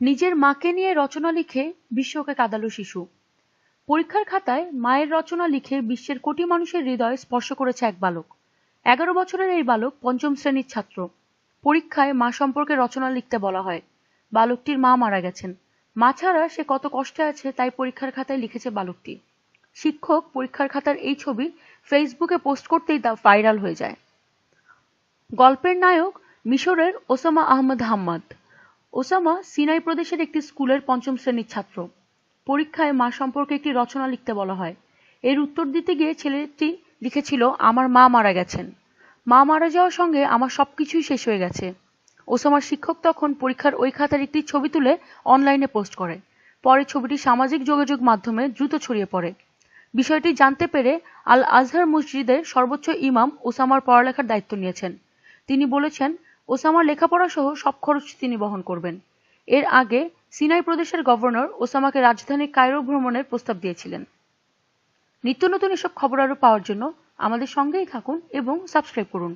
নিজের মাকে নিয়ে রচনা লিখে বিশ্বকে কাঁদালো শিশু। পরীক্ষার খাতায় মায়ের রচনা লিখে বিশ্বের কোটি মানুষের হৃদয় স্পর্শ করেছে এক বালক। এগারো বছরের এই বালক পঞ্চম শ্রেণির ছাত্র। পরীক্ষায় মা সম্পর্কে রচনা লিখতে বলা হয়। বালকটির মা মারা গেছেন। মা ছাড়া সে কত কষ্টে আছে তাই পরীক্ষার খাতায় লিখেছে বালকটি। শিক্ষক পরীক্ষার খাতার এই ছবি ফেসবুকে পোস্ট করতেই তা ভাইরাল হয়ে যায়। গল্পের নায়ক মিশরের Osama Ahmed Hammad. Osama Sinai প্রদেশের একটি স্কুলের পঞ্চম শ্রেণির ছাত্র। পরীক্ষায় মা সম্পর্কে একটি রচনা লিখতে বলা হয়। এর উত্তর দিতে গিয়ে ছেলেটি লিখেছিল, আমার মা মারা গেছেন। মা মারা যাওয়ার সঙ্গে আমার সবকিছুই শেষ হয়ে গেছে। ওসামার শিক্ষক তখন পরীক্ষার ওই খাতার একটি ছবি তুলে অনলাইনে পোস্ট করে। পরে ছবিটি সামাজিক যোগাযোগ মাধ্যমে দ্রুত ছড়িয়ে পড়ে। বিষয়টি জানতে পেরে আল আজহার মসজিদের সর্বোচ্চ ইমাম ওসামার পড়ালেখার দায়িত্ব নিয়েছেন। তিনি বলেছেন ওসামার লেখাপড়া সহ সব খরচ তিনি বহন করবেন। এর আগে সিনাই প্রদেশের গভর্নর ওসামাকে রাজধানী কায়রো ভ্রমণের প্রস্তাব দিয়েছিলেন। নিত্য নতুন এসব খবর আরও পাওয়ার জন্য আমাদের সঙ্গেই থাকুন এবং সাবস্ক্রাইব করুন।